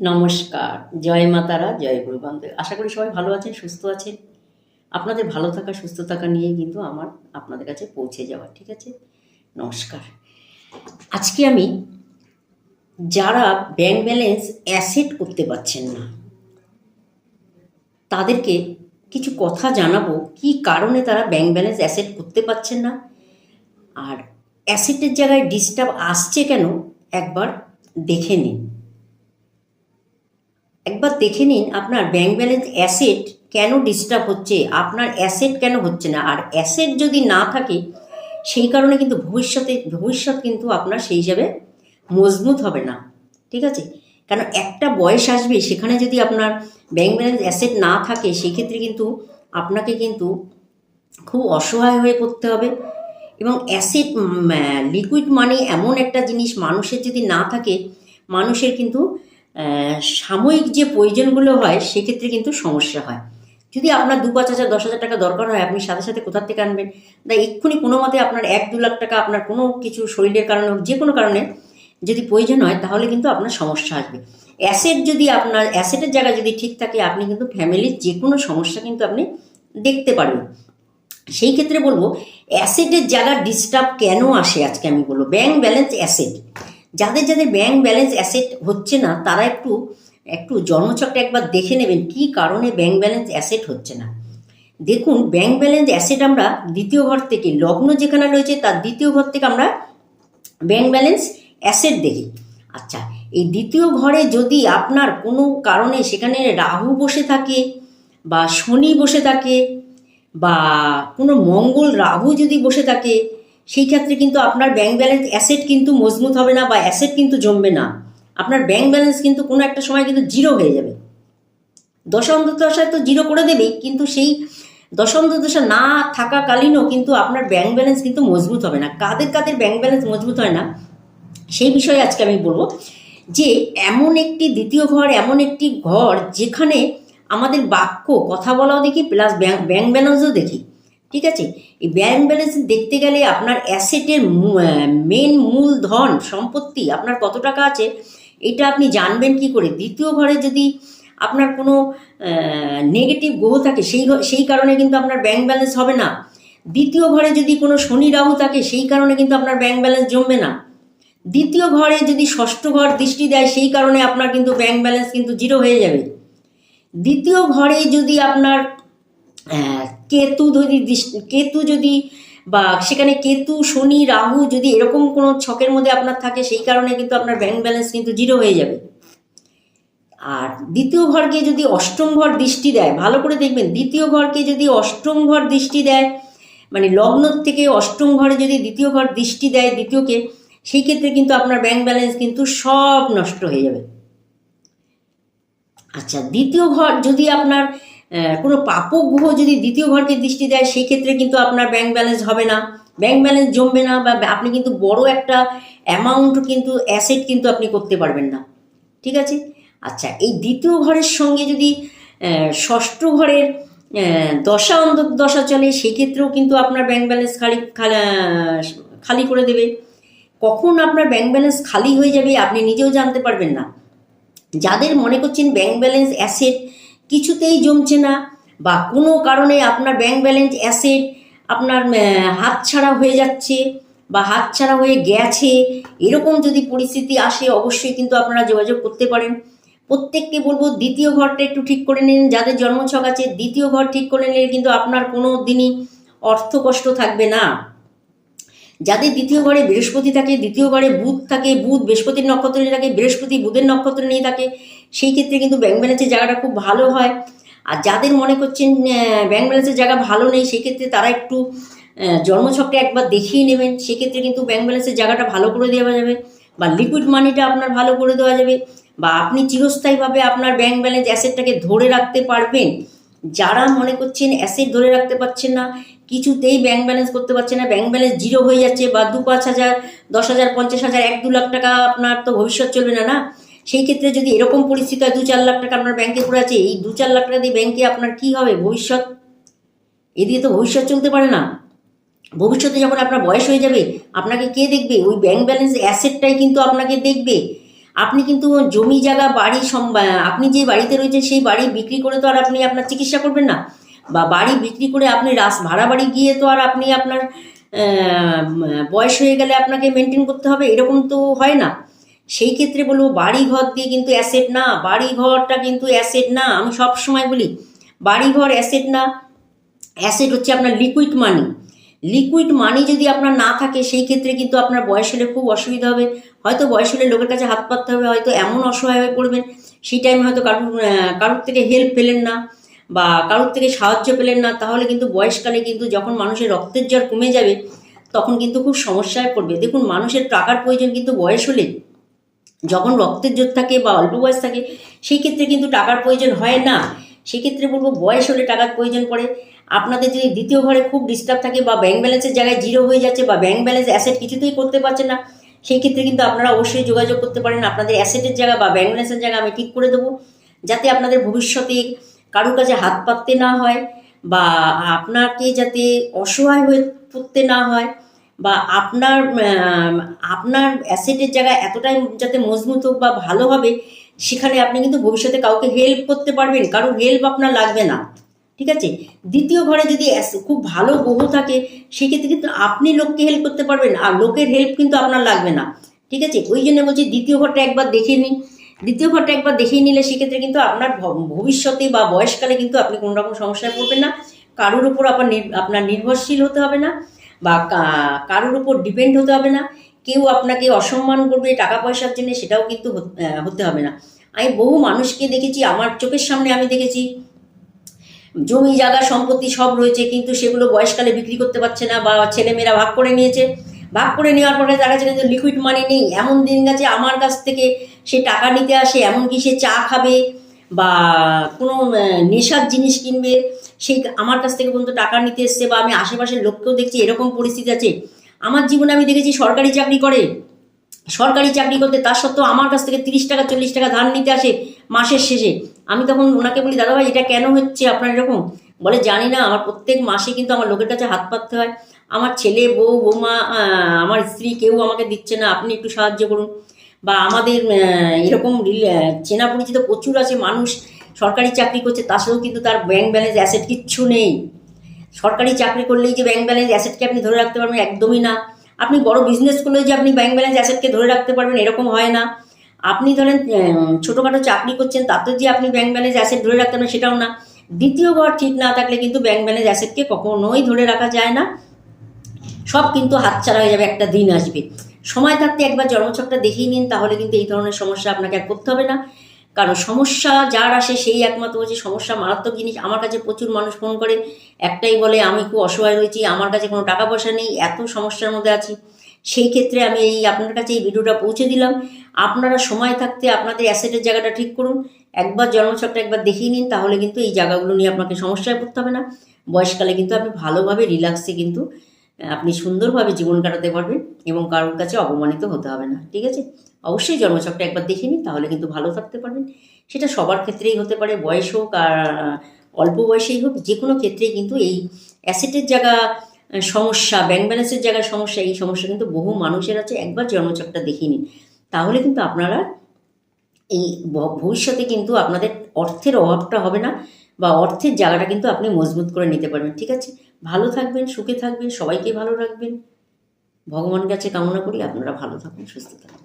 নমস্কার, জয় মাতারা জয় গুরু বান্ধব আশা করি সবাই ভালো আছেন, সুস্থ আছেন। আপনাদের ভালো থাকা সুস্থ থাকা নিয়ে কিন্তু আমার আপনাদের কাছে পৌঁছে যাওয়া, ঠিক আছে? নমস্কার। আজকে আমি যারা ব্যাংক ব্যালেন্স অ্যাসেট করতে পারছেন না, তাদেরকে কিছু কথা জানাব, কি কারণে তারা ব্যাংক ব্যালেন্স অ্যাসেট করতে পারছেন না? আর অ্যাসেটের জায়গায় ডিস্টার্ব আসছে কেন? একবার দেখে নিন। একবার দেখে নিন আপনার ব্যাংক ব্যালেন্স অ্যাসেট কেন ডিস্টার্ব হচ্ছে, আপনার অ্যাসেট কেন হচ্ছে না। আর অ্যাসেট যদি না থাকে, সেই কারণে কিন্তু ভবিষ্যতে, ভবিষ্যৎ কিন্তু আপনার সেই হিসাবে মজবুত হবে না। ঠিক আছে? কারণ একটা বয়স আসবে, সেখানে যদি আপনার ব্যাংক ব্যালেন্স অ্যাসেট না থাকে, সেক্ষেত্রে কিন্তু আপনাকে কিন্তু খুব অসহায় হয়ে পড়তে হবে। এবং অ্যাসেট লিকুইড মানি এমন একটা জিনিস মানুষের যদি না থাকে, মানুষের কিন্তু সাময়িক যে প্রয়োজনগুলো হয়, সেক্ষেত্রে কিন্তু সমস্যা হয়। যদি আপনার দু পাঁচ হাজার, দশ হাজার টাকা দরকার হয়, আপনি সাথে সাথে কোথার থেকে আনবেন? না, এক্ষুনি কোনো মতে আপনার এক, দু লাখ টাকা আপনার কোনো কিছু শরীরের কারণে হোক, যে কোনো কারণে যদি প্রয়োজন হয়, তাহলে কিন্তু আপনার সমস্যা আসবে। অ্যাসেট যদি আপনার, অ্যাসেটের জায়গা যদি ঠিক থাকে, আপনি কিন্তু ফ্যামিলির যে কোনো সমস্যা কিন্তু আপনি দেখতে পারবেন। সেই ক্ষেত্রে বলব, অ্যাসেটের জায়গা ডিস্টার্ব কেন আসে আজকে আমি বলব? Bank balance asset. যাদের যাদের ব্যাংক ব্যালেন্স অ্যাসেট হচ্ছে না, তারা একটু একটু জন্মচক্রে একবার দেখে নেবেন কি কারণে ব্যাংক ব্যালেন্স অ্যাসেট হচ্ছে না। দেখুন ব্যাংক ব্যালেন্স অ্যাসেট আমরা দ্বিতীয় ঘর থেকে, লগ্ন যেখানে রয়েছে, তার দ্বিতীয় ঘর থেকে আমরা ব্যাংক ব্যালেন্স অ্যাসেট দেখি। আচ্ছা এই দ্বিতীয় ঘরে যদি আপনার কোনো কারণে সেখানে রাহু বসে থাকে, বা শনি বসে থাকে, বা কোনো মঙ্গল রাহু যদি বসে থাকে সেই ক্ষেত্রে কিন্তু আপনার ব্যাংক ব্যালেন্স অ্যাসেট কিন্তু মজবুত হবে না বা অ্যাসেট কিন্তু জমবে না। আপনার ব্যাংক ব্যালেন্স কিন্তু কোনো একটা সময় কিন্তু জিরো হয়ে যাবে। দশা অন্তর্দশায় তো জিরো করে দেবেই, কিন্তু সেই দশা অন্তর্দশা না থাকাকালীনও কিন্তু আপনার ব্যাংক ব্যালেন্স কিন্তু মজবুত হবে না। কাদের কাদের ব্যাংক ব্যালেন্স মজবুত হয় না, সেই বিষয়ে আজকে আমি বলব যে, এমন একটি দ্বিতীয় ঘর, এমন একটি ঘর যেখানে আমাদের বাক্য, কথা বলাও দেখি প্লাস ব্যাংক ব্যাংক ব্যালেন্সও দেখি। ঠিক আছে? এই ব্যাংক ব্যালেন্স দেখতে গেলে আপনার অ্যাসেটের মেন মূলধন সম্পত্তি আপনার কত টাকা আছে, এটা আপনি জানবেন কি করে? দ্বিতীয় ঘরে যদি আপনার কোনো নেগেটিভ গ্রহ থাকে, সেই সেই কারণে কিন্তু আপনার ব্যাংক ব্যালেন্স হবে না। দ্বিতীয় ঘরে যদি কোনো শনি রাহু থাকে, সেই কারণে কিন্তু আপনার ব্যাংক ব্যালেন্স জমবে না। দ্বিতীয় ঘরে যদি ষষ্ঠ ঘর দৃষ্টি দেয়, সেই কারণে আপনার কিন্তু ব্যাংক ব্যালেন্স কিন্তু জিরো হয়ে যাবে। দ্বিতীয় ঘরে যদি আপনার কেতু যদি কেতু যদি বা সেখানে কেতু, শনি, রাহু যদি এরকম কোনো ছকের মধ্যে আপনার থাকে, সেই কারণে কিন্তু আপনার ব্যাংক ব্যালেন্স কিন্তু জিরো হয়ে যাবে। আর দ্বিতীয় ঘরকে যদি অষ্টম ঘর দৃষ্টি দেয়, ভালো করে দেখবেন, দ্বিতীয় ঘরকে যদি অষ্টম ঘর দৃষ্টি দেয় মানে লগ্ন থেকে অষ্টম ঘরে যদি দ্বিতীয় ঘর দৃষ্টি দেয় দ্বিতীয়কে, সেই ক্ষেত্রে কিন্তু আপনার ব্যাংক ব্যালেন্স কিন্তু সব নষ্ট হয়ে যাবে। আচ্ছা দ্বিতীয় ঘর যদি আপনার কোনো পাপক গ্রহ যদি দ্বিতীয় ঘরকে দৃষ্টি দেয় সেই ক্ষেত্রে কিন্তু আপনার ব্যাংক ব্যালেন্স হবে না। ব্যাংক ব্যালেন্স জমবে না বা আপনি কিন্তু বড় একটা অ্যামাউন্ট কিন্তু অ্যাসেট কিন্তু আপনি করতে পারবেন না। ঠিক আছে? আচ্ছা এই দ্বিতীয় ঘরের সঙ্গে যদি ষষ্ঠ ঘরের দশা অন্ধ, দশা চলে, সেক্ষেত্রেও কিন্তু আপনার ব্যাংক ব্যালেন্স খালি খালি করে দেবে। কখন আপনার ব্যাংক ব্যালেন্স খালি হয়ে যাবে আপনি নিজেও জানতে পারবেন না। যাদের মনে করছেন ব্যাংক ব্যালেন্স অ্যাসেট কিছুতেই জমছে না বা কোনো কারণে আপনার ব্যাংক ব্যালেন্স অ্যাসেট আপনার আহ, হাতছাড়া হয়ে যাচ্ছে বা হাতছাড়া হয়ে গেছে এরকম যদি পরিস্থিতি আসে অবশ্যই কিন্তু আপনারা যোগাযোগ করতে পারেন। প্রত্যেককে বলব দ্বিতীয় ঘরটা একটু ঠিক করে নিন যাদের জন্মছক আছে দ্বিতীয় ঘর ঠিক করে নিলে কিন্তু আপনার কোনো দিনই অর্থ কষ্ট থাকবে না। যাদের দ্বিতীয় ঘরে বৃহস্পতি থাকে দ্বিতীয় ঘরে বুধ থাকে, বুধ বৃহস্পতির নক্ষত্র নিয়ে থাকে, বৃহস্পতি বুধের নক্ষত্র নিয়ে থাকে, সেই ক্ষেত্রে কিন্তু ব্যাংক ব্যালেন্সের জায়গাটা খুব ভালো হয়। আর যাদের মনে করছেন ব্যাংক ব্যালেন্সের জায়গা ভালো নেই সেক্ষেত্রে তারা একটু জন্মছকটা একবার দেখিয়ে নেবেন। সেক্ষেত্রে কিন্তু ব্যাংক ব্যালেন্সের জায়গাটা ভালো করে দেওয়া যাবে বা লিকুইড মানিটা আপনার ভালো করে দেওয়া যাবে বা আপনি চিরস্থায়ীভাবে আপনার ব্যাংক ব্যালেন্স অ্যাসেটটাকে ধরে রাখতে পারবেন। যারা মনে করছেন অ্যাসেট ধরে রাখতে পারছেন না কিছুতেই ব্যাংক ব্যালেন্স করতে পারছে না ব্যাংক ব্যালেন্স জিরো হয়ে যাচ্ছে বা দু পাঁচ হাজার, দশ হাজার, পঞ্চাশ হাজার, এক দু লাখ টাকা আপনার তো ভবিষ্যৎ চলবে না না? সেই ক্ষেত্রে যদি এরকম পরিস্থিতি হয়, দু চার লাখ টাকা আপনার ব্যাংকে পড়ে আছে, এই দু চার লাখ টাকা দিয়ে ব্যাংকে আপনার কি হবে ভবিষ্যৎ? এ দিয়ে তো ভবিষ্যৎ চলতে পারে না। ভবিষ্যতে যখন আপনার বয়স হয়ে যাবে, আপনাকে কে দেখবে? ওই ব্যাংক ব্যালেন্স অ্যাসেটটাই কিন্তু আপনাকে দেখবে। আপনি কিন্তু জমি জায়গা, বাড়ি আপনি যে বাড়িতে রয়েছেন, সেই বাড়ি বিক্রি করে তো আর আপনি আপনার চিকিৎসা করবেন না। বা বাড়ি বিক্রি করে আপনি রাস, ভাড়া বাড়ি গিয়ে তো আর আপনি আপনার বয়স হয়ে গেলে আপনাকে মেনটেন করতে হবে, এরকম তো হয় না। সেই ক্ষেত্রে বলব বাড়ি ঘর দিয়ে কিন্তু অ্যাসেট না বাড়ি ঘরটা কিন্তু অ্যাসেট না। আমি সব সময় বলি বাড়ি ঘর অ্যাসেট না অ্যাসেট হচ্ছে আপনার লিকুইড মানি লিকুইড মানি যদি আপনার না থাকে, সেই ক্ষেত্রে কিন্তু আপনার বয়স হলে খুব অসুবিধা হবে। হয়তো বয়স হলে লোকের কাছে হাত পাততে হবে, হয়তো এমন অসহায় হয়ে পড়বেন। সেই টাইমে হয়তো কারুর কারুর থেকে হেল্প পেলেন না। বা কারুর থেকে সাহায্য পেলেন না, তাহলে কিন্তু বয়সকালে কিন্তু যখন মানুষের রক্তের জ্বর কমে যাবে, তখন কিন্তু খুব সমস্যায় পড়বে। দেখুন, মানুষের টাকার প্রয়োজন কিন্তু বয়স হলে যখন রক্তের জোর থাকে বা অল্প বয়স থাকে, সেই ক্ষেত্রে কিন্তু টাকার প্রয়োজন হয় না। সেক্ষেত্রে বলব, বয়স হলে টাকার প্রয়োজন পড়ে। আপনাদের যদি দ্বিতীয় ঘরে খুব ডিস্টার্ব থাকে বা ব্যাংক ব্যালেন্সের জায়গায় জিরো হয়ে যাচ্ছে বা ব্যাংক ব্যালেন্স অ্যাসেট কিছুতেই করতে পারছে না, সেই ক্ষেত্রে কিন্তু আপনারা অবশ্যই যোগাযোগ করতে পারেন। আপনাদের অ্যাসেটের জায়গা বা ব্যাংক ব্যালেন্সের জায়গা আমি ঠিক করে দেবো, যাতে আপনাদের ভবিষ্যতে কারুর কাছে হাত পাততে না হয় বা আপনাকে যাতে অসহায় হয়ে পড়তে না হয় বা আপনার আপনার অ্যাসেটের জায়গা এতটাই যাতে মজবুত হোক বা ভালো হবে, সেখানে আপনি কিন্তু ভবিষ্যতে কাউকে হেল্প করতে পারবেন। কারোর হেল্প আপনার লাগবে না। ঠিক আছে? দ্বিতীয় ঘরে যদি খুব ভালো বহু থাকে, সেক্ষেত্রে কিন্তু আপনি লোককে হেল্প করতে পারবেন। আর লোকের হেল্প কিন্তু আপনার লাগবে না। ঠিক আছে? ওই জন্য বলছি দ্বিতীয় ঘরটা একবার দেখে নিন। দ্বিতীয় ঘরটা একবার দেখিয়ে নিলে সেক্ষেত্রে কিন্তু আপনার ভবিষ্যতে বা বয়সকালে কিন্তু আপনি কোনো রকম সমস্যায় পড়বেন না। কারোর উপর আপনার আপনার নির্ভরশীল হতে হবে না বা কারোর উপর ডিপেন্ড হতে হবে না। কেউ আপনাকে অসম্মান করবে টাকা পয়সার জন্য সেটাও কিন্তু হত- হবে না। আমি বহু মানুষকে দেখেছি, আমার চোখের সামনে আমি দেখেছি, জমি, জায়গা, সম্পত্তি সব রয়েছে কিন্তু সেগুলো বয়সকালে বিক্রি করতে পারছে না বা ছেলেমেয়েরা ভাগ করে নিয়েছে। ভাগ করে নেওয়ার পরে তার কাছে কিন্তু লিকুইড মানি নেই। এমন দিন গেছে আমার কাছ থেকে সে টাকা নিতে আসে, এমনকি সে চা খাবে বা কোনো নেশার জিনিস কিনবে সেই আমার কাছ থেকে পর্যন্ত টাকা নিতে এসছে বা আমি আশেপাশের লোককেও দেখছি, এরকম পরিস্থিতি আছে। আমার জীবনে আমি দেখেছি সরকারি চাকরি করে। সরকারি চাকরি করতে তার সত্ত্বেও আমার কাছ থেকে তিরিশ টাকা, চল্লিশ টাকা ধার নিতে আসে মাসের শেষে। আমি তখন ওনাকে বলি দাদাভাই এটা কেন হচ্ছে? আপনার এরকম? বলে, জানি না, আমার প্রত্যেক মাসে কিন্তু আমার লোকের কাছে হাত পাততে হয়। আমার ছেলে, বউ, বৌমা আমার স্ত্রী কেউ আমাকে দিচ্ছে না। আপনি একটু সাহায্য করুন। বা আমাদের এরকম চেনা পরিচিত প্রচুর আছে, মানুষ সরকারি চাকরি করছে সাথেও কিন্তু তার ব্যাংক ব্যালেন্স অ্যাসেট কিচ্ছু নেই। সরকারি চাকরি করলেই যে ব্যাংক ব্যালেন্স অ্যাসেটকে আপনি ধরে রাখতে পারবেন একদমই না। আপনি বড় বিজনেস করলেও যে আপনি ব্যাংক ব্যালেন্স অ্যাসেটকে ধরে রাখতে পারবেন এরকম হয় না। আপনি ধরেন ছোটোখাটো চাকরি করছেন, তাতে যে আপনি ব্যাংক ব্যালেন্স অ্যাসেট ধরে রাখতে পারবেন সেটাও না। দ্বিতীয় ঘর ঠিক না থাকলে কিন্তু ব্যাংক ব্যালেন্স অ্যাসেটকে কখনোই ধরে রাখা যায় না। সব কিন্তু হাতছাড়া হয়ে যাবে, একটা দিন আসবে। সময় থাকতে একবার জন্মছকটা দেখিয়ে নিন, তাহলে কিন্তু এই ধরনের সমস্যা আপনাকে আর করতে হবে না। কারণ সমস্যা যার আসে সেই একমাত্র হচ্ছে সমস্যা, মারাত্মক জিনিস। আমার কাছে প্রচুর মানুষ ফোন করে, একটাই বলে, আমি খুব অসহায় রয়েছি আমার কাছে কোনো টাকা পয়সা নেই, এত সমস্যার মধ্যে আছি। সেই ক্ষেত্রে আমি এই আপনার কাছে এই ভিডিওটা পৌঁছে দিলাম। আপনারা সময় থাকতে আপনাদের অ্যাসেটের জায়গাটা ঠিক করুন। একবার জন্মছকটা একবার দেখিয়ে নিন, তাহলে কিন্তু এই জায়গাগুলো নিয়ে আপনাকে সমস্যায় পড়তে হবে না। বয়সকালে কিন্তু আপনি ভালোভাবে রিল্যাক্সে কিন্তু আপনি সুন্দরভাবে জীবন কাটাতে পারবেন। এবং কারোর কাছে অপমানিত হতে হবে না, ঠিক আছে? অবশ্যই জন্মছকটা একবার দেখে নিন, তাহলে কিন্তু ভালো থাকতে পারবেন। সেটা সবার ক্ষেত্রেই হতে পারে, বয়স হোক আর অল্প বয়সেই হোক, যে কোনো ক্ষেত্রেই কিন্তু এই অ্যাসেটের জায়গা সমস্যা, ব্যাংক ব্যালেন্সের জায়গায় সমস্যা, এই সমস্যা কিন্তু বহু মানুষের আছে, একবার জন্মছকটা দেখিয়ে নিন। তাহলে কিন্তু আপনারা এই ভবিষ্যতে কিন্তু আপনাদের অর্থের অভাবটা হবে না বা অর্থের জায়গাটা কিন্তু আপনি মজবুত করে নিতে পারবেন, ঠিক আছে? ভালো থাকবেন, সুখে থাকবেন, সবাইকে ভালো রাখবেন। ভগবানের কাছে কামনা করি আপনারা ভালো থাকুন সুস্থ থাকুন।